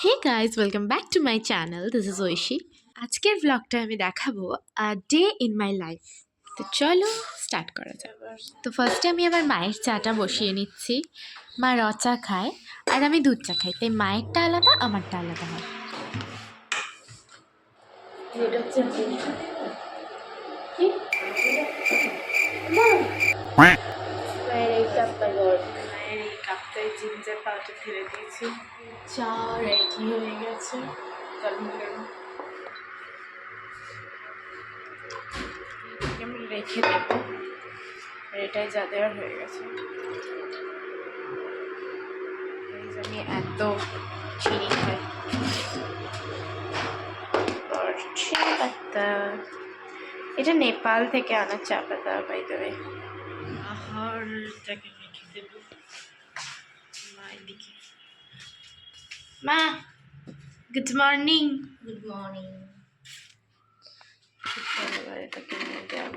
Hey guys welcome back to my channel this is Aishi আজকের ব্লগটা আমি দেখাবো ডে ইন মাই লাইফ তো চলো স্টার্ট করা যাক। তো ফার্স্টে আমি আমার মায়ের চাটা বসিয়ে নিচ্ছি। মা র চা খায় আর আমি দুধ চা খাই। তাই মায়েরটা আলাদা আমারটা আলাদা হয়। কাপটা এই কাপটায় জিঞ্জার পাউডার ঢেলে দিয়েছি। চা রেডি হয়ে গেছে। গরম গরম। আমি রেখে দেব। এটাই যা দেওয়ার হয়ে গেছে। আমি এত চিনি খাই। পাতা। এটা নেপাল থেকে আনা চা পাতা বাই দ্য আহারটাকে রেখে দেব। মায়ের দিকে মা গুড মর্নিং গুড মর্নিং এবার এটাকে নিয়ে যাব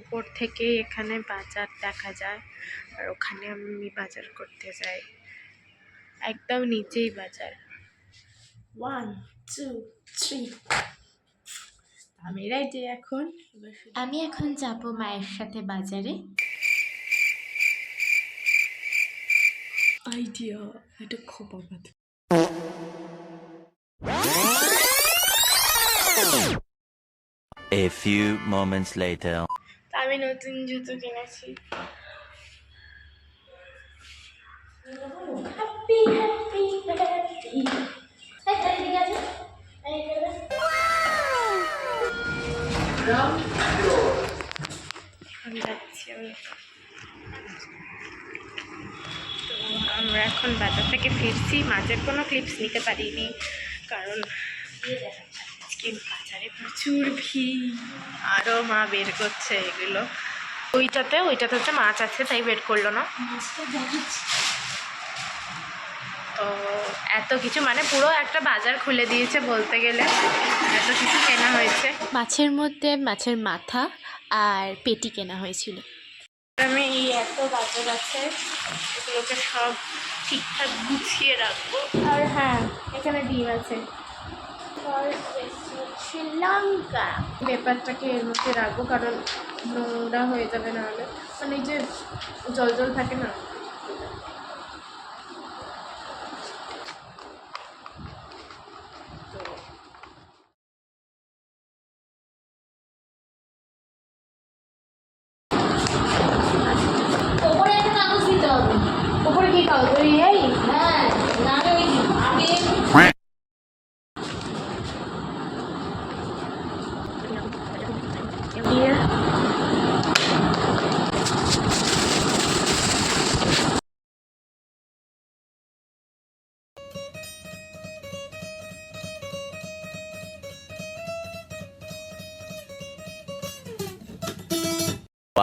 উপর থেকে এখানে বাজার দেখা যায় আর ওখানে আমি বাজার করতে যাই। একদম নিচেই বাজার। ওয়ান টু থ্রি আমি রেডি এখন? আমি এখন যাব মায়ের সাথে বাজারে। আইডিয়া এটা খুব অবাধ। A few moments later. আমি নতুন জুতো কিনেছি। হ্যাপি হ্যাপি হ্যাপি আমরা এখন বাজার থেকে ফিরছি। মাঝের কোনো ক্লিপস নিতে পারিনি, কারণ আজকে বাজারে প্রচুর ভিড় আরও মা বের করছে এগুলো। ওইটাতে ওইটাতে হচ্ছে মাছ আছে, তাই বের করল না। তো এত কিছু মানে পুরো একটা বাজার খুলে দিয়েছে বলতে গেলে। এত কিছু কেনা হয়েছে। মাছের মধ্যে মাছের মাথা আর পেটি কেনা হয়েছিল। আমি এই এত বাজার আছে এগুলোকে সব ঠিকঠাক গুছিয়ে রাখব। আর হ্যাঁ এখানে ডিম আছে। শ্রীলঙ্কা। পেপারটাকে এর মধ্যে রাখব কারণ নোংরা হয়ে যাবে না হলে মানে এই যে জল জল থাকে না তো ওপরে একটা কাগজ দিতে হবে হ্যাঁ নাহলে ওই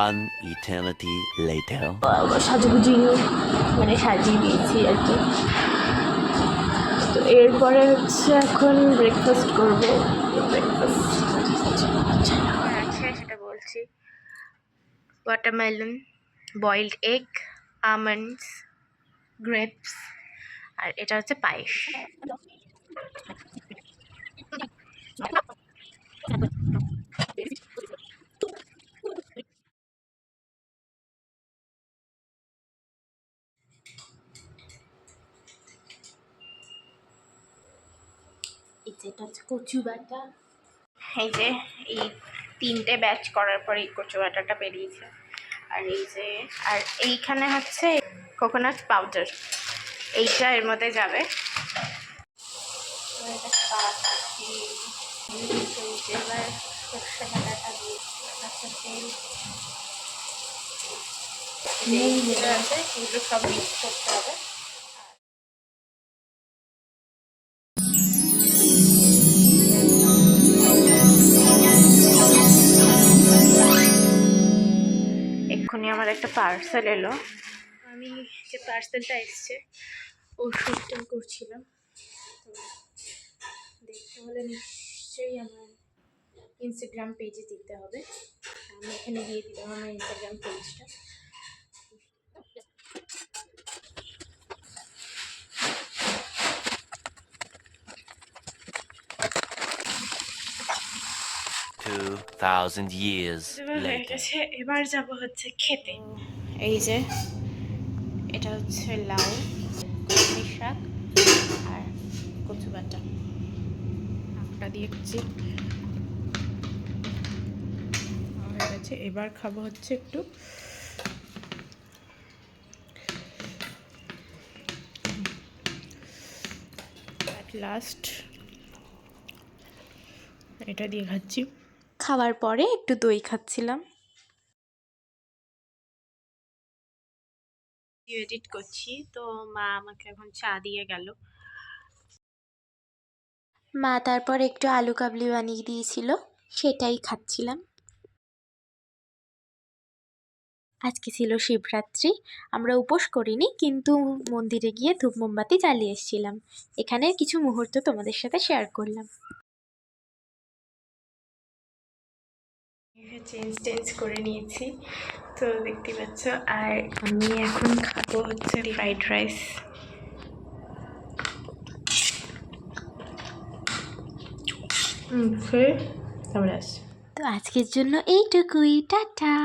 One eternity later. সাজুগুজি মানে সাজিয়ে দিয়েছি আর কি। তো এরপরে হচ্ছে এখন ব্রেকফাস্ট করব। ব্রেকফাস্ট আছে সেটা বলছি watermelon boiled egg almonds grapes আর এটা হচ্ছে পায়েস। এটা হচ্ছে কচু বাটা। এই যে এই তিনটে ব্যাচ করার পরে এই কচু বাটাটা বেরিয়েছে। আর এই যে আর এইখানে হচ্ছে কোকোনাট পাউডার এইটা এর মধ্যে যাবে। এগুলো সব মিক্স করতে হবে। আমার একটা পার্সেল এলো। আমি যে পার্সেলটা এসছে, ওষুধটা করছিলাম। দেখতে হলে নিশ্চয়ই আমার ইনস্টাগ্রাম পেজে দিতে হবে। আমি এখানে দিয়ে দিলাম আমার ইনস্টাগ্রাম পেজটা Two thousand years এবার later. গেছে এবার যাব হচ্ছে খেতে। এই যে এটা হচ্ছে লাউ শাক আর কচু বাটা। হয়ে গেছে এবার খাব হচ্ছে একটু অ্যাট লাস্ট এটা দিয়ে খাচ্ছি। খাওয়ার পরে একটু দই খাচ্ছিলাম। এডিট করছি তো মা আমাকে এখন চা দিয়ে গেল। মা তারপর একটু আলু কাবলি বানিয়ে দিয়েছিল সেটাই খাচ্ছিলাম। আজকে ছিল শিবরাত্রি আমরা উপোস করিনি কিন্তু মন্দিরে গিয়ে ধূপ মোমবাতি জ্বালিয়ে এসেছিলাম। এখানের কিছু মুহূর্ত তোমাদের সাথে শেয়ার করলাম। চেঞ্জ টেঞ্জ করে নিয়েছি। তো দেখতে পাচ্ছ আর আমি এখন খাব হচ্ছে ফ্রাইড রাইস তারপরে আসছি। তো আজকের জন্য এইটুকুই টাটা।